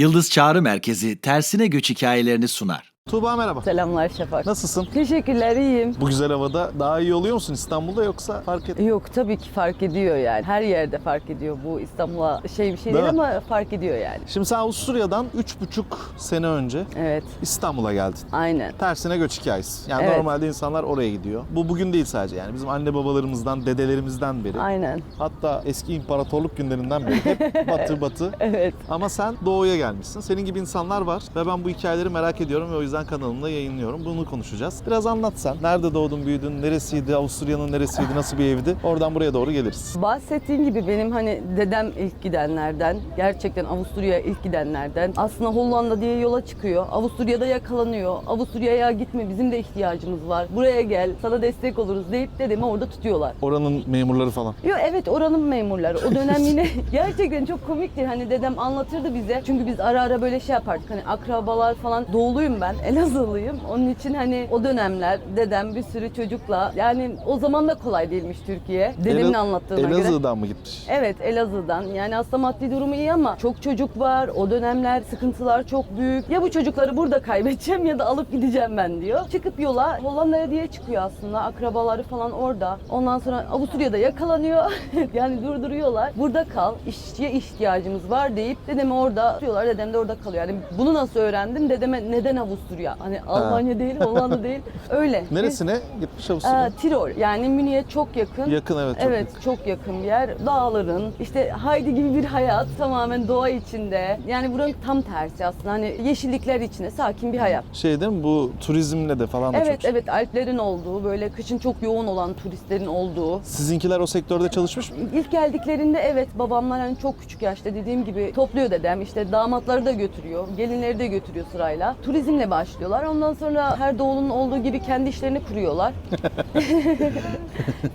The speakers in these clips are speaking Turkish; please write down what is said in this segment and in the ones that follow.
Yıldız Çağrı Merkezi tersine göç hikayelerini sunar. Tuğba merhaba. Selamlar Şafak. Nasılsın? Teşekkürler iyiyim. Bu güzel havada daha iyi oluyor musun İstanbul'da yoksa fark et? Yok tabii ki fark ediyor yani. Her yerde fark ediyor. Bu İstanbul'a şey bir şey Değil değil, ama fark ediyor yani. Şimdi sen Avusturya'dan 3,5 sene önce Evet. İstanbul'a geldin. Aynen. Tersine göç hikayesi. Yani Evet. normalde insanlar oraya gidiyor. Bu bugün değil sadece yani bizim anne babalarımızdan, dedelerimizden beri. Aynen. Hatta eski imparatorluk günlerinden beri hep batı batı. Evet. Ama sen doğuya gelmişsin. Senin gibi insanlar var ve ben bu hikayeleri merak ediyorum ve o yüzden kanalımda yayınlıyorum. Bunu konuşacağız. Biraz anlat sen. Nerede doğdun, büyüdün, neresiydi, Avusturya'nın neresiydi, nasıl bir evdi? Oradan buraya doğru geliriz. Bahsettiğin gibi benim hani dedem ilk gidenlerden, gerçekten Avusturya'ya ilk gidenlerden. Aslında Hollanda diye yola çıkıyor. Avusturya'da yakalanıyor. Avusturya'ya gitme bizim de ihtiyacımız var. Buraya gel, sana destek oluruz deyip dedemi orada tutuyorlar. Oranın memurları falan. Yo evet oranın memurları. O dönem yine gerçekten çok komikti. Hani dedem anlatırdı bize. Çünkü biz ara ara böyle şey yapardık. Hani akrabalar falan doğuluyum ben. Elazığlıyım. Onun için hani o dönemler dedem bir sürü çocukla yani o zaman da kolay değilmiş Türkiye. Dedemin Ela- anlattığına göre. Elazığ'dan mı gitmiş? Evet Elazığ'dan. Yani aslında maddi durumu iyi ama çok çocuk var. O dönemler sıkıntılar çok büyük. Ya bu çocukları burada kaybedeceğim ya da alıp gideceğim ben diyor. Çıkıp yola Hollanda'ya diye çıkıyor aslında. Akrabaları falan orada. Ondan sonra Avusturya'da yakalanıyor. yani durduruyorlar. Burada kal. İşçiye ihtiyacımız var deyip dedemi orada tutuyorlar. Dedem de orada kalıyor. Yani bunu nasıl öğrendim? Dedeme neden Avusturya? Hani Almanya değil, Hollanda değil. Öyle. Neresine gitmiş Biz- Avusturya? Aa, Tirol. Yani Münih'e çok yakın. Yakın evet. Çok Evet yakın. çok yakın bir yer. Dağların, işte Haydi gibi bir hayat tamamen doğa içinde. Yani buranın tam tersi aslında. Hani yeşillikler içinde sakin bir hayat. Şey değil mi bu turizmle de falan da Evet çok. evet Alplerin olduğu, böyle kışın çok yoğun olan turistlerin olduğu. Sizinkiler o sektörde çalışmış mı? İlk geldiklerinde evet babamlar hani çok küçük yaşta dediğim gibi topluyor dedem. İşte damatları da götürüyor, gelinleri de götürüyor sırayla. Turizmle başlıyorlar. Ondan sonra her doğulunun olduğu gibi kendi işlerini kuruyorlar.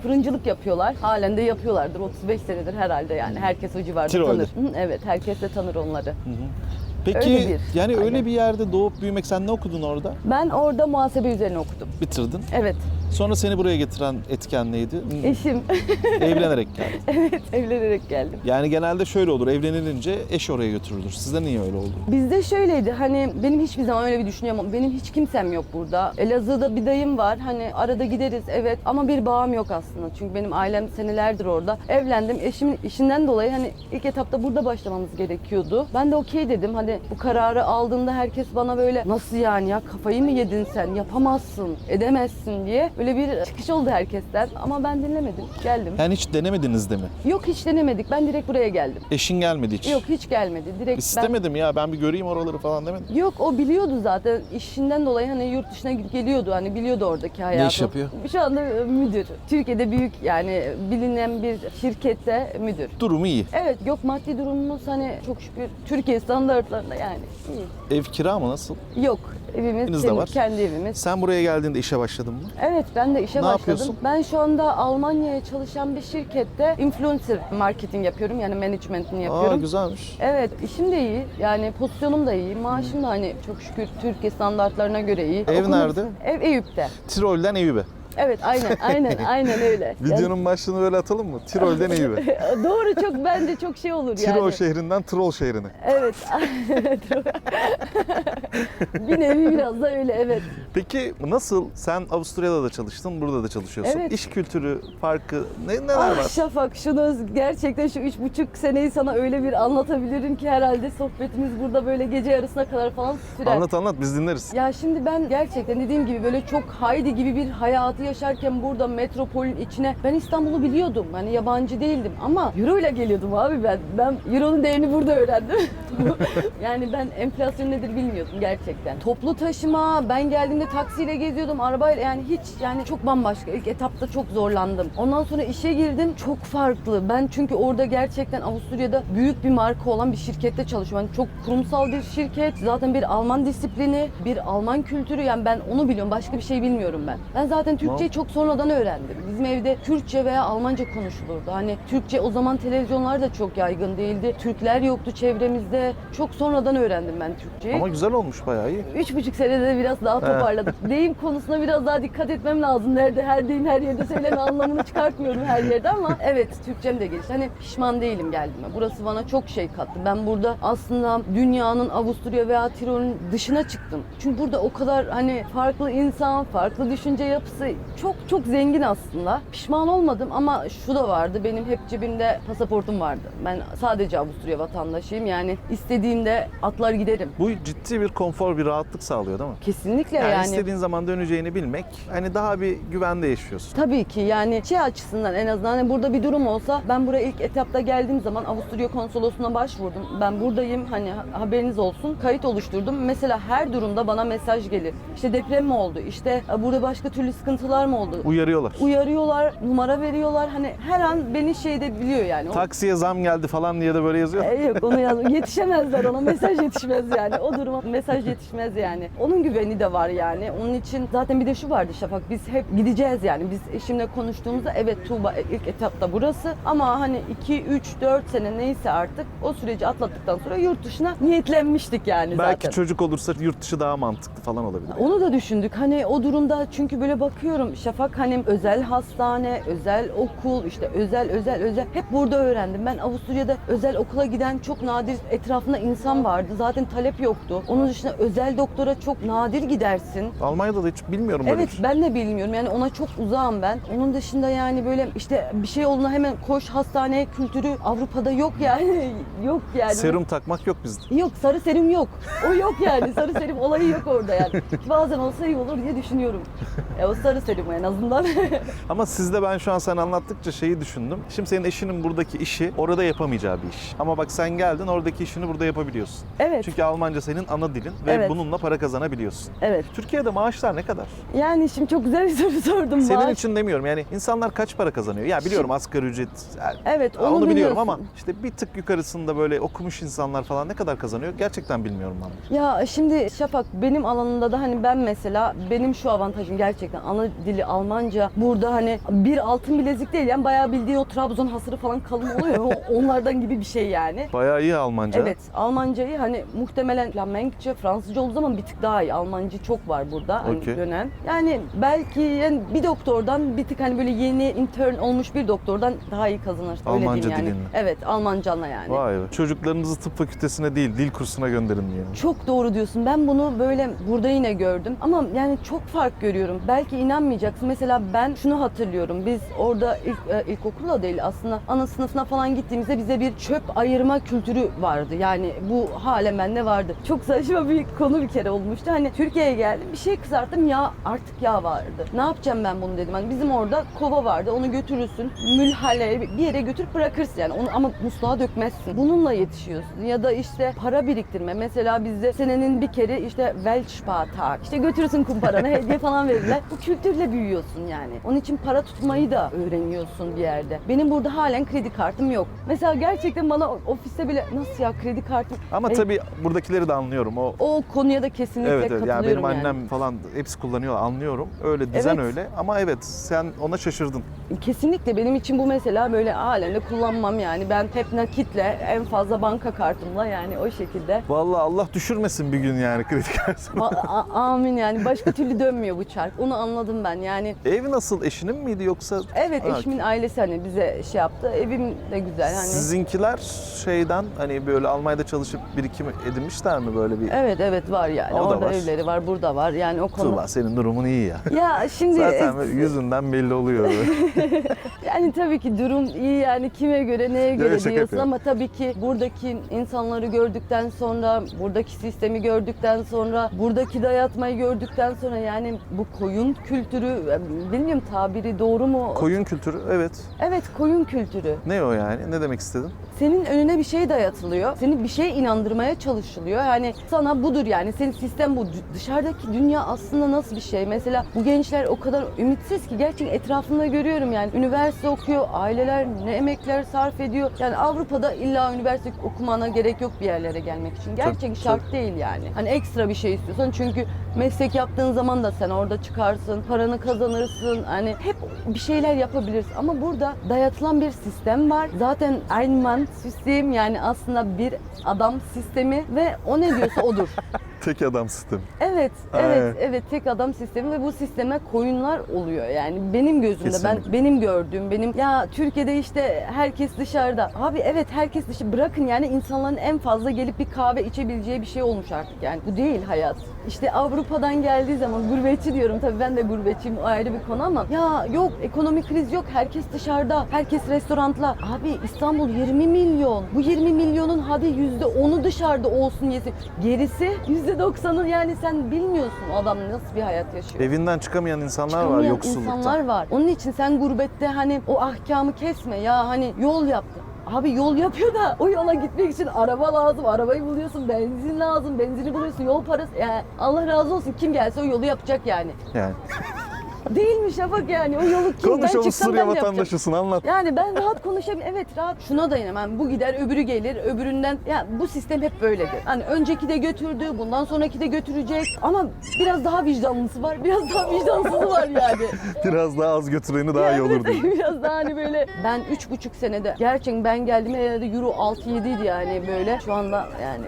Fırıncılık yapıyorlar. Halen de yapıyorlardır. 35 senedir herhalde yani. Herkes o civarda Tirol'de. tanır. Hı, Evet, herkes de tanır onları. Peki Öyle bir, yani öyle aynen. bir yerde doğup büyümek sen ne okudun orada? Ben orada muhasebe üzerine okudum. Bitirdin. Evet, Sonra seni buraya getiren etken neydi? eşim. Evlenerek geldin. evet, evlenerek geldim. Yani genelde şöyle olur. Evlenilince eş oraya götürülür. Sizde niye öyle oldu? Bizde şöyleydi hani benim hiçbir zaman öyle bir yok. Benim hiç kimsem yok burada. Elazığ'da bir dayım var. Hani arada gideriz evet ama bir bağım yok aslında. Çünkü benim ailem senelerdir orada. Evlendim. Eşimin işinden dolayı hani ilk etapta burada başlamamız gerekiyordu. Ben de okey dedim. Hani bu kararı aldığında herkes bana böyle nasıl yani ya kafayı mı yedin sen? Yapamazsın, edemezsin diye. Böyle bir çıkış oldu herkesten ama ben dinlemedim. Geldim. Yani hiç denemediniz de mi? Yok hiç denemedik. Ben direkt buraya geldim. Eşin gelmedi hiç. Yok hiç gelmedi. Direkt ben İstemedim ya ben bir göreyim oraları falan demedim. Yok o biliyordu zaten işinden dolayı hani yurt dışına gidip geliyordu hani biliyordu oradaki hayatı. iş yapıyor? Şu anda e, müdür. Türkiye'de büyük yani bilinen bir şirkette müdür. Durumu iyi. Evet yok maddi durumumuz hani çok şükür Türkiye standartlarında yani iyi. Ev kira mı nasıl? Yok evimiz Eviniz de var. kendi evimiz. Sen buraya geldiğinde işe başladın mı? Evet ben de işe Ne başladım. yapıyorsun? Ben şu anda Almanya'ya çalışan bir şirkette influencer marketing yapıyorum yani management'ini yapıyorum. Aa güzelmiş. Evet, işim de iyi. Yani pozisyonum da iyi. Maaşım da hani çok şükür Türkiye standartlarına göre iyi. Ev nerede? Ev Eyüp'te. Tirol'den Eyüp'e. Evet, aynen, aynen, aynen öyle. Videonun başlığını böyle atalım mı? Tirol'den Eyüp'e. Yani- doğru çok bence çok şey olur yani. Tirol şehrinden Tirol şehrine. Evet. bir nevi biraz da öyle evet. Peki nasıl? Sen Avusturya'da da çalıştın, burada da çalışıyorsun. Evet. İş kültürü farkı ne, neler Ah var? Şafak şunu gerçekten şu üç buçuk seneyi sana öyle bir anlatabilirim ki herhalde sohbetimiz burada böyle gece yarısına kadar falan sürer. Anlat anlat biz dinleriz. Ya şimdi ben gerçekten dediğim gibi böyle çok haydi gibi bir hayatı yaşarken burada metropolün içine ben İstanbul'u biliyordum. Hani yabancı değildim ama euro ile geliyordum abi ben. Ben euronun değerini burada öğrendim. yani ben enflasyon nedir bilmiyordum gerçekten. Toplu taşıma ben geldiğimde taksiyle geziyordum arabayla yani hiç yani çok bambaşka. İlk etapta çok zorlandım. Ondan sonra işe girdim çok farklı. Ben çünkü orada gerçekten Avusturya'da büyük bir marka olan bir şirkette çalışıyorum. Yani çok kurumsal bir şirket. Zaten bir Alman disiplini, bir Alman kültürü yani ben onu biliyorum. Başka bir şey bilmiyorum ben. Ben zaten Türk Türkçeyi çok sonradan öğrendim. Bizim evde Türkçe veya Almanca konuşulurdu. Hani Türkçe o zaman televizyonlar da çok yaygın değildi. Türkler yoktu çevremizde. Çok sonradan öğrendim ben Türkçeyi. Ama güzel olmuş bayağı iyi. Üç buçuk senede de biraz daha toparladık. deyim konusuna biraz daha dikkat etmem lazım. Nerede her deyim her yerde söyleme anlamını çıkartmıyorum her yerde ama evet Türkçem de gelişti. Hani pişman değilim geldiğime. Burası bana çok şey kattı. Ben burada aslında dünyanın Avusturya veya Tirol'ün dışına çıktım. Çünkü burada o kadar hani farklı insan, farklı düşünce yapısı çok çok zengin aslında. Pişman olmadım ama şu da vardı. Benim hep cebimde pasaportum vardı. Ben sadece Avusturya vatandaşıyım. Yani istediğimde atlar giderim. Bu ciddi bir konfor, bir rahatlık sağlıyor değil mi? Kesinlikle Yani, yani. istediğin zaman döneceğini bilmek, hani daha bir güvende yaşıyorsun. Tabii ki yani şey açısından en azından hani burada bir durum olsa ben buraya ilk etapta geldiğim zaman Avusturya konsolosluğuna başvurdum. Ben buradayım hani ha- haberiniz olsun kayıt oluşturdum. Mesela her durumda bana mesaj gelir. İşte deprem mi oldu? İşte burada başka türlü sıkıntılar mı oldu? Uyarıyorlar. Uyarıyorlar, numara veriyorlar. Hani her an beni şeyde biliyor yani. Taksiye zam geldi falan diye de böyle yazıyor. E, yok onu yaz. Yetişemezler ona. Mesaj yetişmez yani. O duruma mesaj yetişmez yani. Onun güveni de var yani. Onun için zaten bir de şu vardı Şafak. Biz hep gideceğiz yani. Biz eşimle konuştuğumuzda evet Tuğba ilk etapta burası ama hani 2 3 4 sene neyse artık o süreci atlattıktan sonra yurt dışına niyetlenmiştik yani Belki zaten. çocuk olursa yurt dışı daha mantıklı falan olabilir. Onu da düşündük. Hani o durumda çünkü böyle bakıyorum Şafak hani özel hastane, özel okul, işte özel özel özel hep burada öğrendim. Ben Avusturya'da özel okula giden çok nadir etrafında insan vardı. Zaten talep yoktu. Onun dışında özel doktora çok nadir gidersin. Almanya'da da hiç bilmiyorum böyle Evet bir şey. ben de bilmiyorum yani ona çok uzağım ben. Onun dışında yani böyle işte bir şey olduğunda hemen koş hastaneye kültürü Avrupa'da yok yani. yok yani. Serum takmak yok bizde. Yok sarı serum yok. O yok yani. Sarı serum olayı yok orada yani. Bazen olsa iyi olur diye düşünüyorum. E, o sarı serum en azından. Ama sizde ben şu an sen anlattıkça şeyi düşündüm. Şimdi senin eşinin buradaki işi orada yapamayacağı bir iş. Ama bak sen geldin oradaki işini burada yapabiliyorsun. evet. Çünkü Almanca senin ana dilin ve Evet. bununla para kazanabiliyorsun. Evet. Türkiye'de maaşlar ne kadar? Yani şimdi çok güzel bir soru sordum. Senin Maaş- için demiyorum yani insanlar kaç para kazanıyor? Ya biliyorum asgari ücret yani Evet onu, onu, biliyorum biliyorsun. ama işte bir tık yukarısında böyle okumuş insanlar falan ne kadar kazanıyor gerçekten bilmiyorum ben. Ya şimdi Şafak benim alanımda da hani ben mesela benim şu avantajım gerçekten ana dili Almanca. Burada hani bir altın bilezik değil yani bayağı bildiğin o Trabzon hasırı falan kalın oluyor. Onlardan gibi bir şey yani. Bayağı iyi Almanca. Evet, Almancayı hani muhtemelen Flamenkçe, Fransızca olduğu zaman bir tık daha iyi. Almancı çok var burada hani Okey. dönen. Yani belki yani bir doktordan bir tık hani böyle yeni intern olmuş bir doktordan daha iyi kazanır. Öyle Almanca diyeyim yani. dilinle. Evet, Almancanla yani. Vay be. Çocuklarınızı tıp fakültesine değil dil kursuna gönderin diye. Çok doğru diyorsun. Ben bunu böyle burada yine gördüm. Ama yani çok fark görüyorum. Belki inanmayacaksın. Mesela ben şunu hatırlıyorum. Biz orada ilk e, ilkokulda değil aslında ana sınıfına falan gittiğimizde bize bir çöp ayırma kültürü vardı. Yani bu halen bende vardı. Çok saçma bir konu bir kere olmuştu. Hani Türkiye'ye geldim. Bir şey kızarttım. Ya artık yağ vardı. Ne yapacağım ben bunu dedim. Hani bizim orada kova vardı. Onu götürürsün. Mülhale bir yere götürüp bırakırsın yani. Onu ama musluğa dökmezsin. Bununla yetişiyorsun. Ya da işte para biriktirme. Mesela bizde senenin bir kere işte Weltspartag. İşte götürürsün kumparanı hediye falan verirler. Bu kültürle büyüyorsun yani. Onun için para tutmayı da öğreniyorsun bir yerde. Benim burada halen kredi kartım yok. Mesela gerçekten bana ofiste bile nasıl ya kredi kartım? Ama E, tabii buradakileri de anlıyorum. O o konuya da kesinlikle Evet, evet. Yani katılıyorum benim yani. annem falan hepsi kullanıyor anlıyorum. Öyle düzen Evet. öyle. Ama evet sen ona şaşırdın. Kesinlikle benim için bu mesela böyle halen de kullanmam yani. Ben hep nakitle en fazla banka kartımla yani o şekilde. Vallahi Allah düşürmesin bir gün yani kredi kartını. Amin yani başka türlü dönmüyor bu çark. Onu anladım ben yani. Ev nasıl eşinin miydi yoksa? Evet Ha, eşimin ailesi hani bize şey yaptı. Evim de güzel hani. Sizinkiler şeyden hani böyle Almanya'da çalışıp birikim edinmişler mi böyle bir? Evet evet var yani. O da Orada var. evleri var, burada var. Yani o konu. Tuğba senin durumun iyi ya. Ya şimdi Zaten böyle yüzünden belli oluyor. yani tabii ki durum iyi yani kime göre neye göre diyorsun yapıyorum. ama tabii ki buradaki insanları gördükten sonra, buradaki sistemi gördükten sonra, buradaki dayatmayı gördükten sonra yani bu koyun kültürü bilmiyorum tabiri doğru mu? Koyun kültürü evet. Evet koyun kültürü. Ne o yani? Ne demek istedin? Senin önüne bir şey dayatılıyor. Seni bir şeye inandırmaya çalışılıyor. Yani sana budur yani. Senin sistem bu. Dışarıdaki dünya aslında nasıl bir şey? Mesela bu gençler o kadar ümitsiz ki gerçekten etrafımda görüyorum yani. Üniversite okuyor, aileler ne emekler sarf ediyor. Yani Avrupa'da illa üniversite okumana gerek yok bir yerlere gelmek için. Gerçek Tabii, şart değil yani. Hani ekstra bir şey istiyorsan çünkü meslek yaptığın zaman da sen orada çıkarsın, para paranı kazanırsın. Hani hep bir şeyler yapabilirsin ama burada dayatılan bir sistem var. Zaten Einmann sistem yani aslında bir adam sistemi ve o ne diyorsa odur. Tek adam sistemi. Evet, evet, evet tek adam sistemi ve bu sisteme koyunlar oluyor yani benim gözümde Kesinlikle. ben benim gördüğüm benim ya Türkiye'de işte herkes dışarıda. Abi evet herkes dışı bırakın yani insanların en fazla gelip bir kahve içebileceği bir şey olmuş artık yani bu değil hayat. İşte Avrupa'dan geldiği zaman gurbetçi diyorum tabii ben de gurbetçiyim o ayrı bir konu ama ya yok ekonomik kriz yok herkes dışarıda herkes restorantla. Abi İstanbul 20 milyon bu 20 milyonun hadi %10'u dışarıda olsun yesin. Gerisi %90'ı yani sen bilmiyorsun adam nasıl bir hayat yaşıyor. Evinden çıkamayan insanlar var Çıkamayan yoksulluktan. insanlar var. Onun için sen gurbette hani o ahkamı kesme ya hani yol yaptı. Abi yol yapıyor da o yola gitmek için araba lazım. Arabayı buluyorsun, benzin lazım, benzini buluyorsun, yol parası. Yani Allah razı olsun kim gelse o yolu yapacak yani. Yani. Değil mi Şafak yani o yolu kim Konuş ben çıksam Avusturya ben de yapacağım. vatandaşısın anlat. Yani ben rahat konuşabilirim. Evet rahat. Şuna dayanamam. Bu gider öbürü gelir. Öbüründen. Ya bu sistem hep böyledir. Hani önceki de götürdü. Bundan sonraki de götürecek. Ama biraz daha vicdanlısı var. Biraz daha vicdansızı var yani. Biraz daha az götüreni daha iyi Yani olurdu. Biraz daha hani böyle ben üç buçuk senede gerçekten ben geldiğimde herhalde euro 6-7 idi yani böyle. Şu anda yani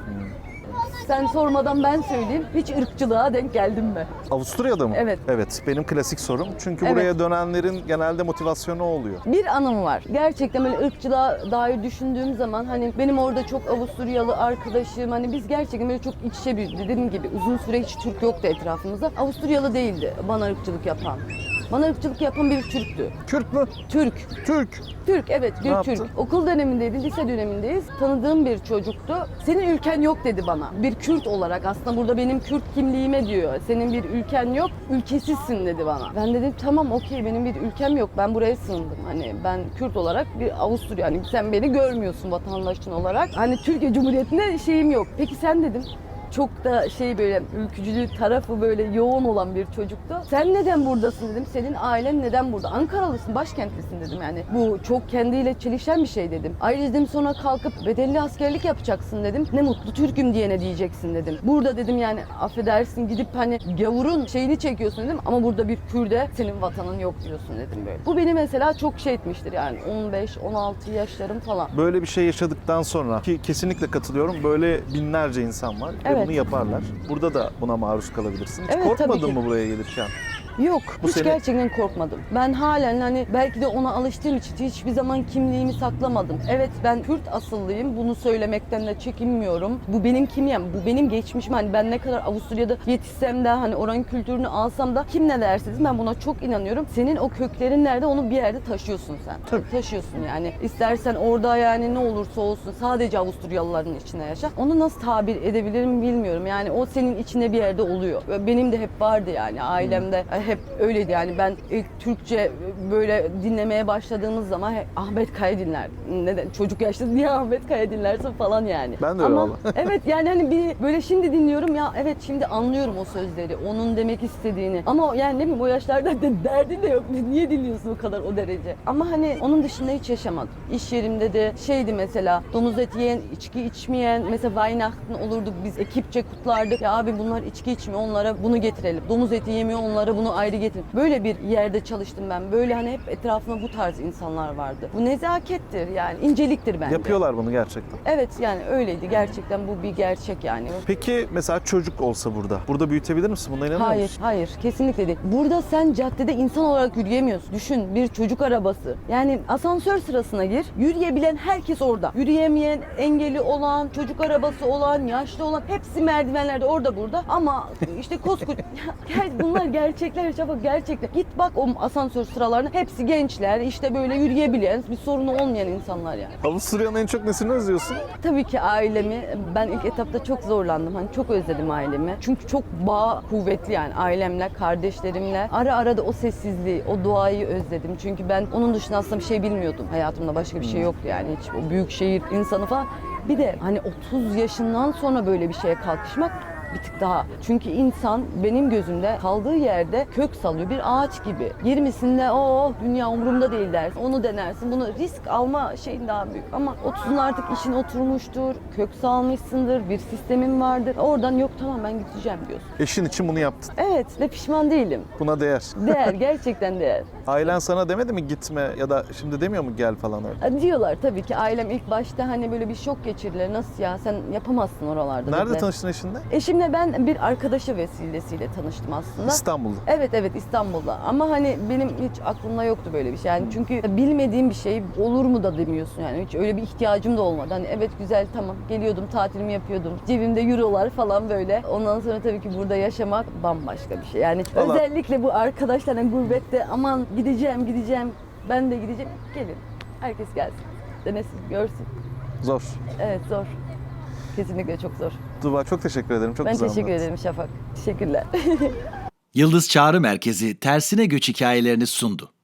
sen sormadan ben söyleyeyim. Hiç ırkçılığa denk geldim mi? Avusturya'da mı? Evet. Evet. Benim klasik sorum. Çünkü Evet. buraya dönenlerin genelde motivasyonu o oluyor. Bir anım var. Gerçekten böyle ırkçılığa dair düşündüğüm zaman hani benim orada çok Avusturyalı arkadaşım hani biz gerçekten böyle çok iç içe bir dediğim gibi uzun süre hiç Türk yoktu etrafımızda. Avusturyalı değildi bana ırkçılık yapan. Bana ırkçılık yapan bir Türktü. Kürt mü? Türk. Türk. Türk evet Ne bir yaptı? Türk. Okul dönemindeydi, lise dönemindeyiz. Tanıdığım bir çocuktu. Senin ülken yok dedi bana. Bir Kürt olarak aslında burada benim Kürt kimliğime diyor. Senin bir ülken yok, ülkesizsin dedi bana. Ben dedim tamam okey benim bir ülkem yok. Ben buraya sığındım. Hani ben Kürt olarak bir Avusturya. Hani sen beni görmüyorsun vatandaşın olarak. Hani Türkiye Cumhuriyeti'nde şeyim yok. Peki sen dedim çok da şey böyle ülkücülük tarafı böyle yoğun olan bir çocuktu. Sen neden buradasın dedim. Senin ailen neden burada? Ankaralısın, başkentlisin dedim yani. Bu çok kendiyle çelişen bir şey dedim. Ayrıca dedim sonra kalkıp bedelli askerlik yapacaksın dedim. Ne mutlu Türk'üm diyene diyeceksin dedim. Burada dedim yani affedersin gidip hani gavurun şeyini çekiyorsun dedim ama burada bir Kürde senin vatanın yok diyorsun dedim böyle. Bu beni mesela çok şey etmiştir yani 15-16 yaşlarım falan. Böyle bir şey yaşadıktan sonra ki kesinlikle katılıyorum. Böyle binlerce insan var ve Evet. Bunu yaparlar. Burada da buna maruz kalabilirsin. Hiç Evet, tabii korkmadın ki. mı buraya gelirken? Yok, Bu hiç seni- gerçekten korkmadım. Ben halen hani belki de ona alıştığım için hiçbir zaman kimliğimi saklamadım. Evet ben Kürt asıllıyım. Bunu söylemekten de çekinmiyorum. Bu benim kimyem, bu benim geçmişim. Hani ben ne kadar Avusturya'da yetişsem de hani oranın kültürünü alsam da kim ne derse desin ben buna çok inanıyorum. Senin o köklerin nerede onu bir yerde taşıyorsun sen. Tabii. Taşıyorsun yani. İstersen orada yani ne olursa olsun sadece Avusturyalıların içinde yaşa. Onu nasıl tabir edebilirim bilmiyorum. Yani o senin içinde bir yerde oluyor. Benim de hep vardı yani ailemde hep öyleydi yani ben ilk Türkçe böyle dinlemeye başladığımız zaman hep Ahmet Kaya dinler. Neden? Çocuk yaşta niye Ahmet Kaya dinlersin falan yani. Ben de öyle Ama evet yani hani bir böyle şimdi dinliyorum ya evet şimdi anlıyorum o sözleri. Onun demek istediğini. Ama yani ne bileyim o yaşlarda de, derdin de yok. Niye dinliyorsun o kadar o derece? Ama hani onun dışında hiç yaşamadım. İş yerimde de şeydi mesela domuz eti yiyen, içki içmeyen mesela Weihnachten olurdu biz ekipçe kutlardık. Ya abi bunlar içki içmiyor onlara bunu getirelim. Domuz eti yemiyor onlara bunu ayrı getirin. Böyle bir yerde çalıştım ben. Böyle hani hep etrafımda bu tarz insanlar vardı. Bu nezakettir yani inceliktir bence. Yapıyorlar bunu gerçekten. Evet yani öyleydi. Gerçekten bu bir gerçek yani. Peki mesela çocuk olsa burada. Burada büyütebilir misin? Buna inanıyor Hayır, musun? hayır. Kesinlikle değil. Burada sen caddede insan olarak yürüyemiyorsun. Düşün bir çocuk arabası. Yani asansör sırasına gir. Yürüyebilen herkes orada. Yürüyemeyen, engeli olan, çocuk arabası olan, yaşlı olan hepsi merdivenlerde orada burada. Ama işte koskoca... Ya bunlar gerçekler çabuk gerçekler. Git bak o asansör sıralarına hepsi gençler. işte böyle yürüyebilen, bir sorunu olmayan insanlar yani. Avusturya'nın en çok nesini özlüyorsun? Tabii ki ailemi. Ben ilk etapta çok zorlandım. Hani çok özledim ailemi. Çünkü çok bağ kuvvetli yani ailemle, kardeşlerimle. Ara ara da o sessizliği, o doğayı özledim. Çünkü ben onun dışında aslında bir şey bilmiyordum. Hayatımda başka bir şey yoktu yani hiç o büyük şehir insanı falan. Bir de hani 30 yaşından sonra böyle bir şeye kalkışmak bir tık daha. Çünkü insan benim gözümde kaldığı yerde kök salıyor bir ağaç gibi. 20'sinde o dünya umurumda değil dersin. Onu denersin. Bunu risk alma şeyin daha büyük. Ama 30'un artık işin oturmuştur. Kök salmışsındır. Bir sistemin vardır. Oradan yok tamam ben gideceğim diyorsun. Eşin için bunu yaptın. Evet ve pişman değilim. Buna değer. Değer gerçekten değer. Ailen sana demedi mi gitme ya da şimdi demiyor mu gel falan öyle? Diyorlar tabii ki ailem ilk başta hani böyle bir şok geçirdiler. Nasıl ya sen yapamazsın oralarda Nerede dediler. tanıştın eşinle? Eşimle ben bir arkadaşı vesilesiyle tanıştım aslında. İstanbul'da. Evet evet İstanbul'da ama hani benim hiç aklımda yoktu böyle bir şey. Yani çünkü bilmediğim bir şey olur mu da demiyorsun yani hiç öyle bir ihtiyacım da olmadı. Hani evet güzel tamam geliyordum tatilimi yapıyordum. Cebimde eurolar falan böyle. Ondan sonra tabii ki burada yaşamak bambaşka bir şey. Yani Vallahi- özellikle bu arkadaşlarla gurbette aman gideceğim gideceğim ben de gideceğim. Gelin herkes gelsin denesin görsün. Zor. Evet zor. Kesinlikle çok zor. Tuğba çok teşekkür ederim. Çok ben güzel teşekkür anlattın. ederim Şafak. Teşekkürler. Yıldız Çağrı Merkezi tersine göç hikayelerini sundu.